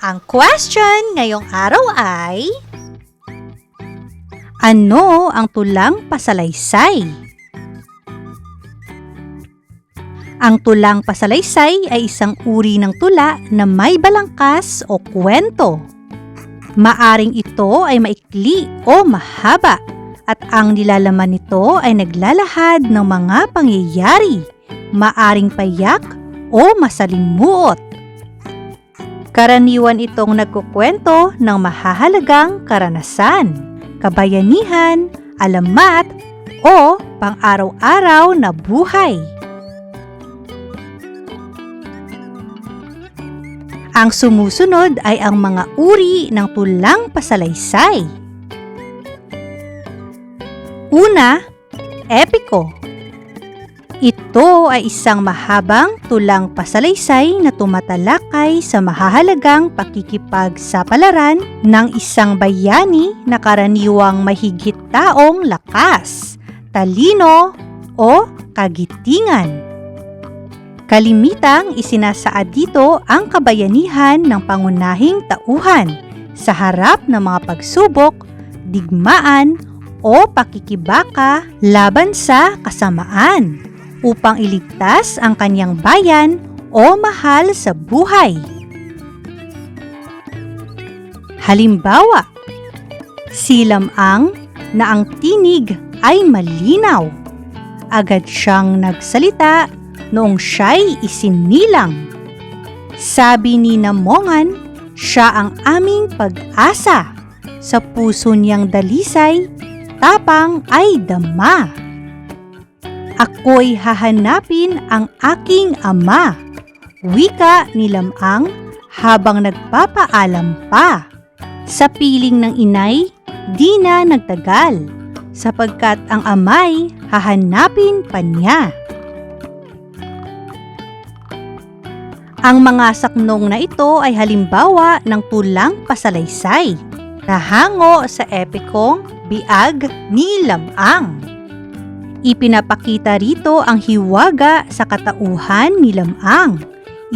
Ang question ngayong araw ay Ano ang tulang pasalaysay? Ang tulang pasalaysay ay isang uri ng tula na may balangkas o kwento. Maaring ito ay maikli o mahaba at ang nilalaman nito ay naglalahad ng mga pangyayari, maaring payak o masalimuot. Karaniwan itong nagkukwento ng mahahalagang karanasan, kabayanihan, alamat, o pang-araw-araw na buhay. Ang sumusunod ay ang mga uri ng tulang pasalaysay. Una, epiko. Ito ay isang mahabang tulang pasalaysay na tumatalakay sa mahahalagang pakikipagsapalaran ng isang bayani na karaniwang mahigit taong lakas, talino o kagitingan. Kalimitang isinasaad dito ang kabayanihan ng pangunahing tauhan sa harap ng mga pagsubok, digmaan o pakikibaka laban sa kasamaan upang iligtas ang kanyang bayan o mahal sa buhay. Halimbawa, silam ang na ang tinig ay malinaw. Agad siyang nagsalita noong siya'y isinilang. Sabi ni Namongan, siya ang aming pag-asa. Sa puso niyang dalisay, tapang ay dama. Ako'y hahanapin ang aking ama. Wika ni Lamang habang nagpapaalam pa. Sa piling ng inay, di na nagtagal sapagkat ang amay hahanapin pa niya. Ang mga saknong na ito ay halimbawa ng tulang pasalaysay na hango sa epikong biag ni Lamang. Ipinapakita rito ang hiwaga sa katauhan ni Lamang,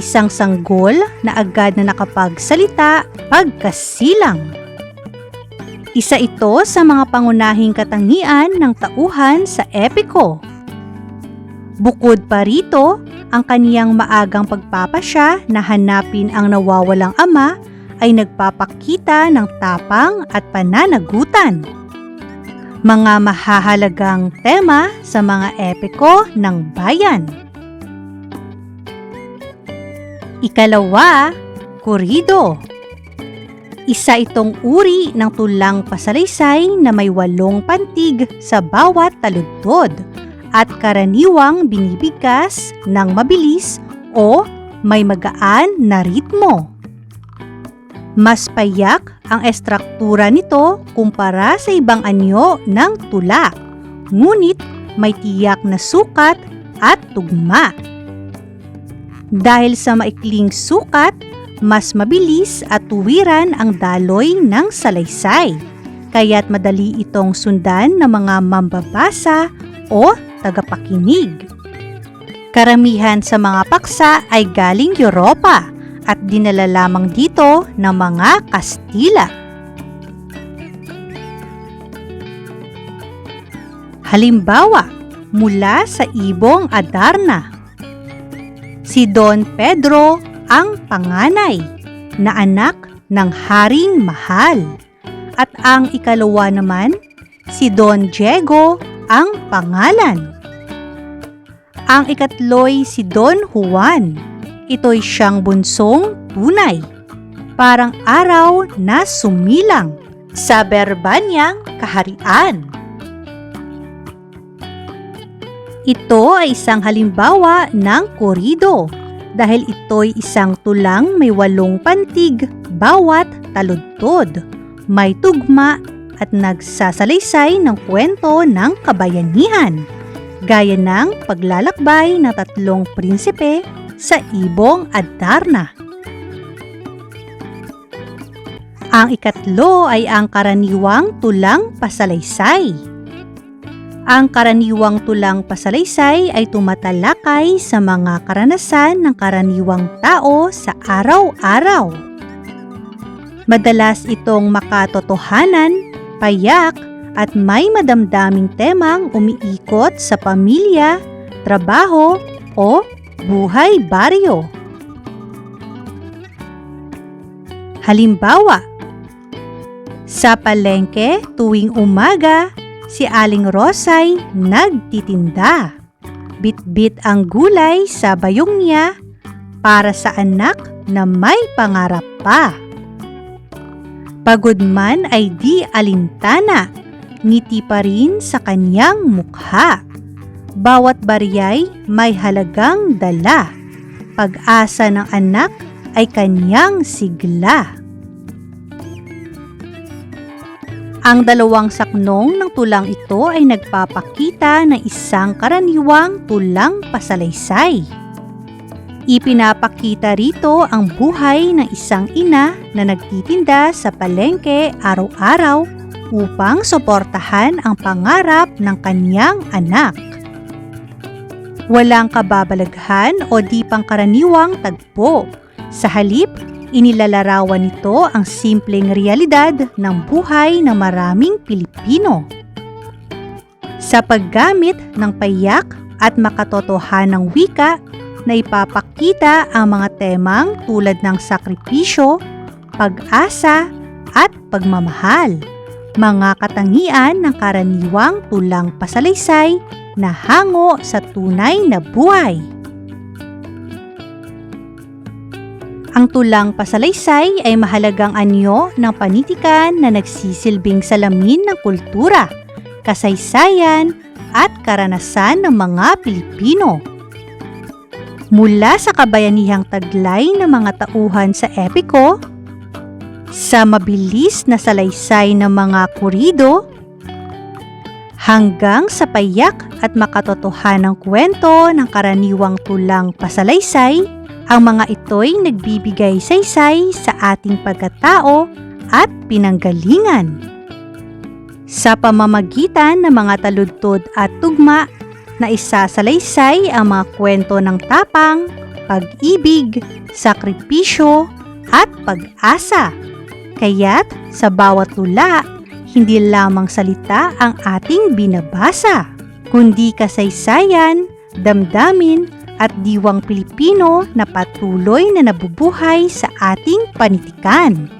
isang sanggol na agad na nakapagsalita pagkasilang. Isa ito sa mga pangunahing katangian ng tauhan sa epiko. Bukod pa rito, ang kaniyang maagang pagpapasya na hanapin ang nawawalang ama ay nagpapakita ng tapang at pananagutan. Mga mahahalagang tema sa mga epiko ng bayan. Ikalawa, Kurido. Isa itong uri ng tulang pasalaysay na may walong pantig sa bawat taludtod at karaniwang binibigkas ng mabilis o may magaan na ritmo. Mas payak ang estruktura nito kumpara sa ibang anyo ng tula, ngunit may tiyak na sukat at tugma. Dahil sa maikling sukat, mas mabilis at tuwiran ang daloy ng salaysay, kaya't madali itong sundan ng mga mambabasa o tagapakinig. Karamihan sa mga paksa ay galing Europa at dinala lamang dito ng mga Kastila. Halimbawa, mula sa ibong Adarna. Si Don Pedro ang panganay na anak ng Haring Mahal. At ang ikalawa naman, si Don Diego ang pangalan. Ang ikatlo'y si Don Juan. Ito'y siyang bunsong tunay. Parang araw na sumilang sa Berbanyang kaharian. Ito ay isang halimbawa ng korido dahil ito'y isang tulang may walong pantig bawat taludtod. May tugma at nagsasalaysay ng kwento ng kabayanihan, gaya ng paglalakbay ng tatlong prinsipe sa ibong Adarna. Ang ikatlo ay ang karaniwang tulang pasalaysay. Ang karaniwang tulang pasalaysay ay tumatalakay sa mga karanasan ng karaniwang tao sa araw-araw. Madalas itong makatotohanan, payak, at may madamdaming temang umiikot sa pamilya, trabaho, o buhay baryo. Halimbawa, sa palengke tuwing umaga, si Aling Rosay nagtitinda. Bit-bit ang gulay sa bayong niya para sa anak na may pangarap pa. Pagod man ay di alintana, ngiti pa rin sa kanyang mukha. Bawat bariyay may halagang dala. Pag-asa ng anak ay kanyang sigla. Ang dalawang saknong ng tulang ito ay nagpapakita ng isang karaniwang tulang pasalaysay. Ipinapakita rito ang buhay ng isang ina na nagtitinda sa palengke araw-araw upang suportahan ang pangarap ng kanyang anak. Walang kababalaghan o di pangkaraniwang tagpo. Sa halip, inilalarawan nito ang simpleng realidad ng buhay ng maraming Pilipino. Sa paggamit ng payak at makatotohanang wika na ipapakita ang mga temang tulad ng sakripisyo, pag-asa, at pagmamahal. Mga katangian ng karaniwang tulang pasalaysay na hango sa tunay na buhay. Ang tulang pasalaysay ay mahalagang anyo ng panitikan na nagsisilbing salamin ng kultura, kasaysayan, at karanasan ng mga Pilipino. Mula sa kabayanihang taglay ng mga tauhan sa epiko, sa mabilis na salaysay ng mga kurido, hanggang sa payak at makatotohanang kwento ng karaniwang tulang pasalaysay, ang mga ito'y nagbibigay saysay sa ating pagkatao at pinanggalingan. Sa pamamagitan ng mga taludtod at tugma na isasalaysay ang mga kwento ng tapang, pag-ibig, sakripisyo, at pag-asa. Kaya't sa bawat tula, hindi lamang salita ang ating binabasa, kundi kasaysayan, damdamin, at diwang Pilipino na patuloy na nabubuhay sa ating panitikan.